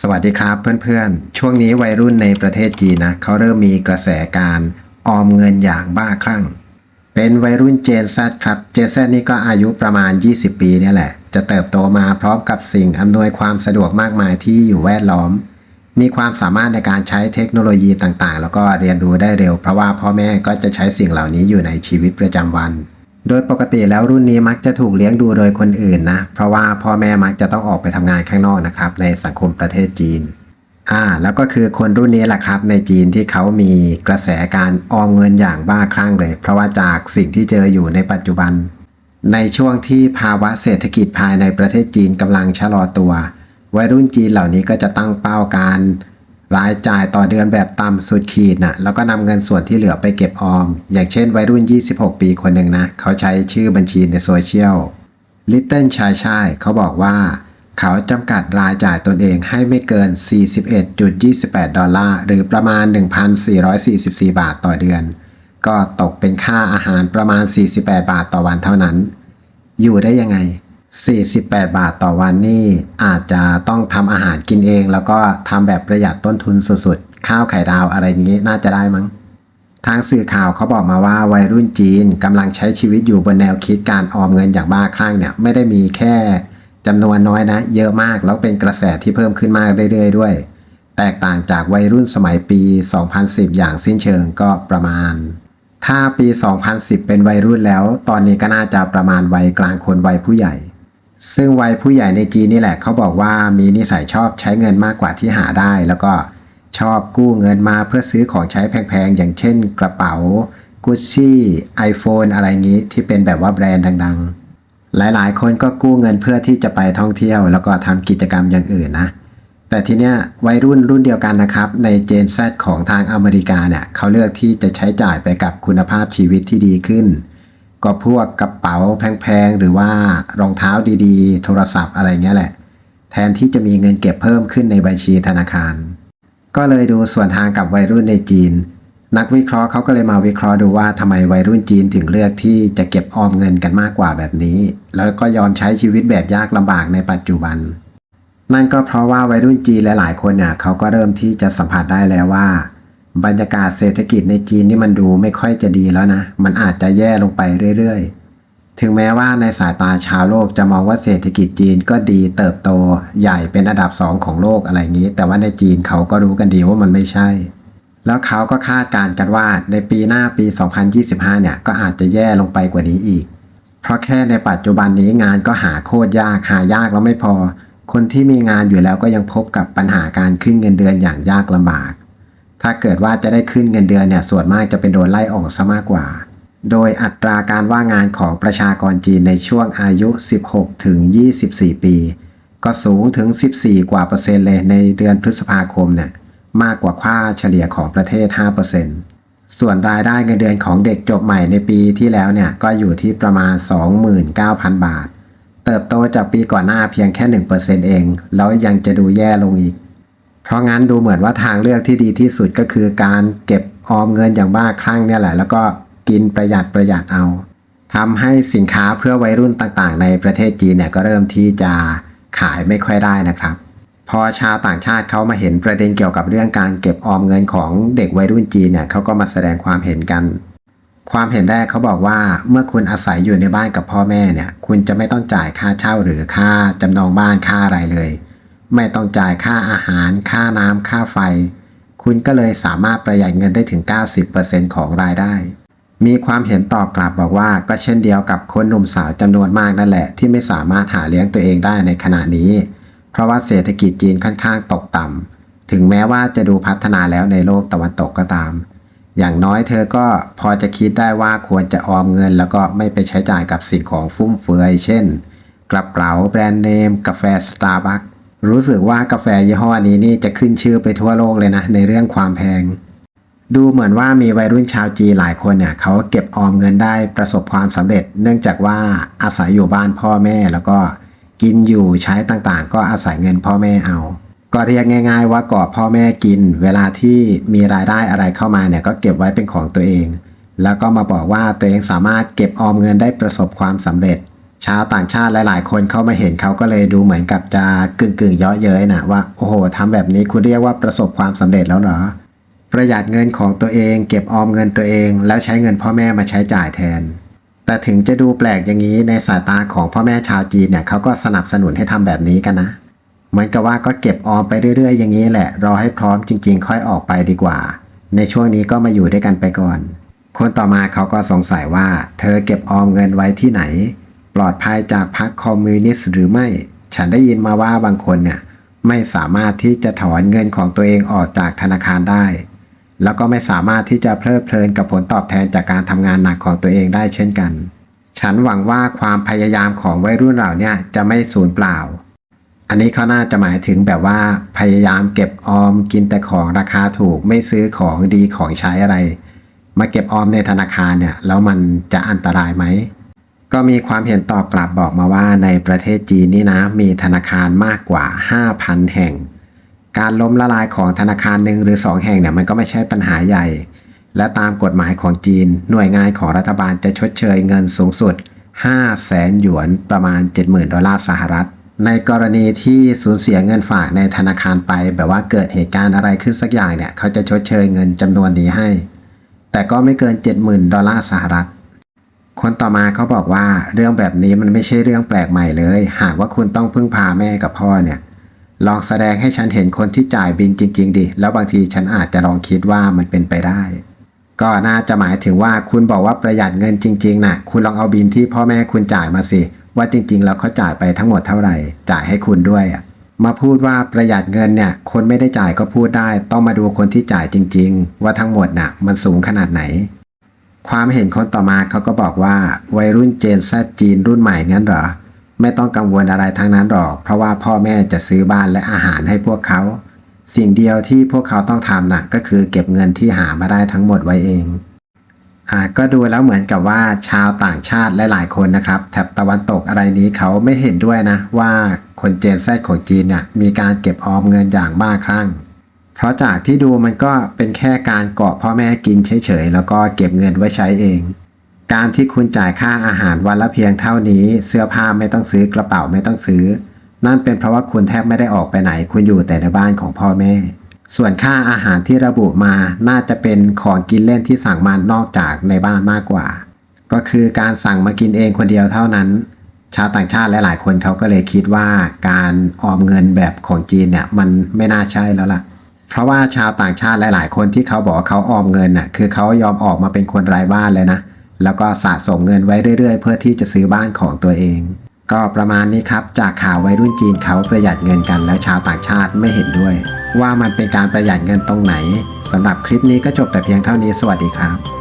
สวัสดีครับเพื่อนๆ ช่วงนี้วัยรุ่นในประเทศจีนนะเขาเริ่มมีกระแสการออมเงินอย่างบ้าคลั่ง เป็นวัยรุ่นเจน Z ครับเจน Z นี่ก็อายุประมาณ 20 ปีนี่แหละ จะเติบโตมาพร้อมกับสิ่งอำนวยความสะดวกมากมายที่อยู่แวดล้อม มีความสามารถในการใช้เทคโนโลยีต่างๆ แล้วก็เรียนรู้ได้เร็ว เพราะว่าพ่อแม่ก็จะใช้สิ่งเหล่านี้อยู่ในชีวิตประจำวัน โดยปกติแล้วรุ่นนี้มักจะถูกเลี้ยงดูโดยคนอื่นนะ เพราะว่าพ่อแม่มักจะต้องออกไปทำงานข้างนอกนะครับ ในสังคมประเทศจีนอ่าแล้วก็คือคนรุ่นนี้แหละครับในจีนที่เขามีกระแสการออมเงินอย่างบ้าคลั่งเลย เพราะว่าจากสิ่งที่เจออยู่ในปัจจุบัน ในช่วงที่ภาวะเศรษฐกิจภายในประเทศจีนกำลังชะลอตัว วัยรุ่นจีนเหล่านี้ก็จะตั้งเป้าการรายจ่ายต่อเดือนแบบต่ำสุดขีดนะแล้วก็นำเงินส่วนที่เหลือไปเก็บออม อย่างเช่นวัยรุ่น 26 ปีคนหนึ่งนะ เขาใช้ชื่อบัญชีในโซเชียลลิตเติ้ลชายชายเขาบอกว่า เขาจำกัดรายจ่ายตนเองให้ไม่เกิน 41.28 ดอลลาร์ หรือประมาณ 1,444 บาทต่อเดือน ก็ตกเป็นค่าอาหารประมาณ 48 บาทต่อวันเท่านั้น อยู่ได้ยังไง 48 บาทต่อวันนี่อาจจะต้องทำอาหารกินเอง แล้วก็ทำแบบประหยัดต้นทุนสุดๆ ข้าวไข่ดาวอะไรนี้น่าจะได้มั้ง ทางสื่อข่าวเขาบอกมาว่าวัยรุ่นจีนกำลังใช้ชีวิตอยู่บนแนวคิดการออมเงินอย่างบ้าคลั่งเนี่ยไม่ได้มีแค่จำนวนน้อยนะ เยอะมากแล้วเป็นกระแสที่เพิ่มขึ้นมากเรื่อยๆ ด้วย แตกต่างจากวัยรุ่นสมัยปี 2010 อย่างสิ้นเชิงก็ประมาณถ้าปี 2010 เป็นวัยรุ่นแล้ว ตอนนี้ก็น่าจะประมาณวัยกลางคนวัยผู้ใหญ่ ซึ่งวัยผู้ใหญ่ในจีนนี่แหละเขาบอกว่ามีนิสัยชอบใช้เงินมากกว่าที่หาได้ แล้วก็ชอบกู้เงินมาเพื่อซื้อของใช้แพงๆ อย่างเช่นกระเป๋ากุชชี่ไอโฟนอะไรงี้ที่เป็นแบบว่าแบรนด์ดังๆ หลายๆ คนก็กู้เงินเพื่อที่จะไปท่องเที่ยว แล้วก็ทำกิจกรรมอย่างอื่นนะ แต่ทีเนี้ยวัยรุ่นรุ่นเดียวกันนะครับ ในเจน Z ของทางอเมริกาเนี่ยเขาเลือกที่จะใช้จ่ายไปกับคุณภาพชีวิตที่ดีขึ้น ก็พวกกระเป๋าแพงๆ หรือว่ารองเท้าดีๆ โทรศัพท์อะไรเงี้ยแหละ แทนที่จะมีเงินเก็บเพิ่มขึ้นในบัญชีธนาคาร ก็เลยดูส่วนทางกับวัยรุ่นในจีน นักวิเคราะห์เขาก็เลยมาวิเคราะห์ดูว่าทำไมวัยรุ่นจีนถึงเลือกที่จะเก็บออมเงินกันมากกว่าแบบนี้ แล้วก็ยอมใช้ชีวิตแบบยากลำบากในปัจจุบัน นั่นก็เพราะว่าวัยรุ่นจีนหลายๆคนเนี่ยเขาก็เริ่มที่จะสัมผัสได้แล้วว่า บรรยากาศเศรษฐกิจในจีนนี่มันดูไม่ค่อยจะดีแล้วนะ มันอาจจะแย่ลงไปเรื่อยๆ ถึงแม้ว่าในสายตาชาวโลกจะมองว่าเศรษฐกิจจีนก็ดีเติบโตใหญ่เป็นอันดับสองของโลกอะไรอย่างนี้ แต่ว่าในจีนเขาก็รู้กันดีว่ามันไม่ใช่ แล้วเขาก็คาดการณ์กันว่าในปีหน้าปี 2025 เนี่ยก็อาจจะแย่ลงไปกว่านี้อีก เพราะแค่ในปัจจุบันนี้งานก็หาโคตรยากหายากแล้วไม่พอ คนที่มีงานอยู่แล้วก็ยังพบกับปัญหาการขึ้นเงินเดือนอย่างยากลำบาก ถ้าเกิดว่าจะได้ขึ้นเงินเดือนเนี่ยส่วนมากจะเป็นโดนไล่ออกซะมากกว่า โดยอัตราการว่างงานของประชากรจีนในช่วงอายุ 16 ถึง 24 ปี ก็สูงถึง 14 กว่าเปอร์เซ็นต์เลยในเดือนพฤษภาคมเนี่ยมากกว่าค่าเฉลี่ยของประเทศ5%ส่วนรายได้เงินเดือนของเด็กจบใหม่ในปีที่แล้วเนี่ยก็อยู่ที่ประมาณ 29,000 บาท เติบโตจากปีก่อนหน้าเพียงแค่ 1%เอง แล้วยังจะดูแย่ลงอีก เพราะงั้นดูเหมือนว่าทางเลือกที่ดีที่สุดก็คือการเก็บออมเงินอย่างบ้าคลั่งเนี่ยแหละ แล้วก็กินประหยัดประหยัดเอาทำให้สินค้าเพื่อวัยรุ่นต่างๆ ในประเทศจีนเนี่ยก็เริ่มที่จะขายไม่ค่อยได้นะครับ พอชาวต่างชาติเขามาเห็นประเด็นเกี่ยวกับเรื่องการเก็บออมเงินของเด็กวัยรุ่นจีนเนี่ยเขาก็มาแสดงความเห็นกัน ความเห็นแรกเขาบอกว่าเมื่อคุณอาศัยอยู่ในบ้านกับพ่อแม่เนี่ย คุณจะไม่ต้องจ่ายค่าเช่าหรือค่าจำนองบ้านค่าอะไรเลย ไม่ต้องจ่ายค่าอาหาร ค่าน้ำค่าไฟ คุณก็เลยสามารถประหยัดเงินได้ถึง 90%ของรายได้ มีความเห็นตอบกลับบอกว่าก็เช่นเดียวกับคนหนุ่มสาวจำนวนมากนั่นแหละ ที่ไม่สามารถหาเลี้ยงตัวเองได้ในขณะนี้ เพราะว่าเศรษฐกิจจีนค่อนข้างตกต่ำถึงแม้ว่าจะดูพัฒนาแล้วในโลกตะวันตกก็ตาม อย่างน้อยเธอก็พอจะคิดได้ว่าควรจะออมเงิน แล้วก็ไม่ไปใช้จ่ายกับสิ่งของฟุ่มเฟือย เช่น กระเป๋าแบรนด์เนม กาแฟสตาร์บัค รู้สึกว่ากาแฟยี่ห้อนี้นี่จะขึ้นชื่อไปทั่วโลกเลยนะ ในเรื่องความแพง ดูเหมือนว่ามีวัยรุ่นชาวจีหลายคนเนี่ยเขาเก็บออมเงินได้ประสบความสำเร็จ เนื่องจากว่าอาศัยอยู่บ้านพ่อแม่แล้วก็กินอยู่ใช้ต่างๆ ก็อาศัยเงินพ่อแม่เอา ก็เรียกง่าย ๆ ว่ากอบพ่อแม่กิน เวลาที่มีรายได้อะไรเข้ามาเนี่ยก็เก็บไว้เป็นของตัวเอง แล้วก็มาบอกว่าตัวเองสามารถเก็บออมเงินได้ประสบความสำเร็จ ชาวต่างชาติหลาย ๆ คนเข้ามาเห็นเขาก็เลยดูเหมือนกับจะกึ่งกึ่งๆเยาะเย้ยนะว่าโอ้โหทำแบบนี้คุณเรียกว่าประสบความสำเร็จแล้วเหรอ ประหยัดเงินของตัวเองเก็บออมเงินตัวเอง แล้วใช้เงินพ่อแม่มาใช้จ่ายแทน แต่ถึงจะดูแปลกอย่างนี้ในสายตาของพ่อแม่ชาวจีนเนี่ยเขาก็สนับสนุนให้ทำแบบนี้กันนะเหมือนกับว่าก็เก็บออมไปเรื่อย ๆ อย่างนี้แหละรอให้พร้อมจริง ๆ ค่อยออกไปดีกว่า ในช่วงนี้ก็มาอยู่ด้วยกันไปก่อน คนต่อมาเขาก็สงสัยว่า เธอเก็บออมเงินไว้ที่ไหน ปลอดภัยจากพรรคคอมมิวนิสต์หรือไม่ ฉันได้ยินมาว่าบางคนเนี่ยไม่สามารถที่จะถอนเงินของตัวเองออกจากธนาคารได้ แล้วก็ไม่สามารถที่จะเพลิดเพลินกับผลตอบแทนจากการทำงานหนักของตัวเองได้เช่นกัน ฉันหวังว่าความพยายามของวัยรุ่นเรานี่ยจะไม่สูญเปล่า อันนี้เขาน่าจะหมายถึงแบบว่าพยายามเก็บออมกินแต่ของราคาถูกไม่ซื้อของดีของใช้อะไร มาเก็บออมในธนาคารเนี่ยแล้วมันจะอันตรายไหม ก็มีความเห็นตอบกลับบอกมาว่าในประเทศจีนนี่นะ มีธนาคารมากกว่า 5,000 แห่ง การล้มละลายของธนาคารหนึ่งหรือ 2 แห่งเนี่ยมันก็ไม่ใช่ปัญหาใหญ่ และตามกฎหมายของจีน หน่วยงานของรัฐบาลจะชดเชยเงินสูงสุด 5 แสนหยวนประมาณ 70,000 ดอลลาร์สหรัฐ ในกรณีที่สูญเสียเงินฝากในธนาคารไป แบบว่าเกิดเหตุการณ์อะไรขึ้นสักอย่างเนี่ยเขาจะชดเชยเงินจำนวนนี้ให้ แต่ก็ไม่เกิน 70,000 ดอลลาร์สหรัฐ คนต่อมาเขาบอกว่าเรื่องแบบนี้มันไม่ใช่เรื่องแปลกใหม่เลย หากว่าคุณต้องพึ่งพาแม่กับพ่อเนี่ย ลองแสดงให้ฉันเห็นคนที่จ่ายบินจริง ๆดิแล้วบางทีฉันอาจจะลองคิดว่ามันเป็นไปได้ ก็น่าจะหมายถึงว่าคุณบอกว่าประหยัดเงินจริงๆนะ่ะ คุณลองเอาบินที่พ่อแม่คุณจ่ายมาสิ ว่าจริง ๆ แล้วเขาจ่ายไปทั้งหมดเท่าไหร่ จ่ายให้คุณด้วยอะมาพูดว่าประหยัดเงินเนี่ย คนไม่ได้จ่ายก็พูดได้ ต้องมาดูคนที่จ่ายจริง ๆ ว่าทั้งหมดน่ะ มันสูงขนาดไหน ความเห็นคนต่อมาเขาก็บอกว่า วัยรุ่นเจนแซจีนรุ่นใหม่งั้นเหรอ ไม่ต้องกังวลอะไรทั้งนั้นหรอก เพราะว่าพ่อแม่จะซื้อบ้านและอาหารให้พวกเขา สิ่งเดียวที่พวกเขาต้องทำน่ะก็คือเก็บเงินที่หามาได้ทั้งหมดไว้เองอ่าก็ดูแล้วเหมือนกับว่าชาวต่างชาติหลายๆคนนะครับแถบตะวันตกอะไรนี้เขาไม่เห็นด้วยนะ ว่าคนเจนแซของจีนเนี่ยมีการเก็บออมเงินอย่างบ้าคลั่ง เพราะจากที่ดูมันก็เป็นแค่การเกาะพ่อแม่กินเฉยๆ แล้วก็เก็บเงินไว้ใช้เอง การที่คุณจ่ายค่าอาหารวันละเพียงเท่านี้ เสื้อผ้าไม่ต้องซื้อกระเป๋าไม่ต้องซื้อ นั่นเป็นเพราะว่าคุณแทบไม่ได้ออกไปไหน คุณอยู่แต่ในบ้านของพ่อแม่ ส่วนค่าอาหารที่ระบุมาน่าจะเป็นของกินเล่นที่สั่งมานอกจากในบ้านมากกว่า ก็คือการสั่งมากินเองคนเดียวเท่านั้นชาวต่างชาติหลายๆ คนเขาก็เลยคิดว่าการออมเงินแบบของจีนเนี่ยมันไม่น่าใช่แล้วล่ะ เพราะว่าชาวต่างชาติหลาย ๆ คนที่เขาบอกว่าเขาออมเงินน่ะคือเขายอมออกมาเป็นคนรายบ้านเลยนะ แล้วก็สะสมเงินไว้เรื่อย ๆ เพื่อที่จะซื้อบ้านของตัวเอง ก็ประมาณนี้ครับจากข่าววัยรุ่นจีนเขาประหยัดเงินกันแล้วชาวต่างชาติไม่เห็นด้วย ว่ามันเป็นการประหยัดเงินตรงไหนสำหรับคลิปนี้ก็จบแต่เพียงเท่านี้สวัสดีครับ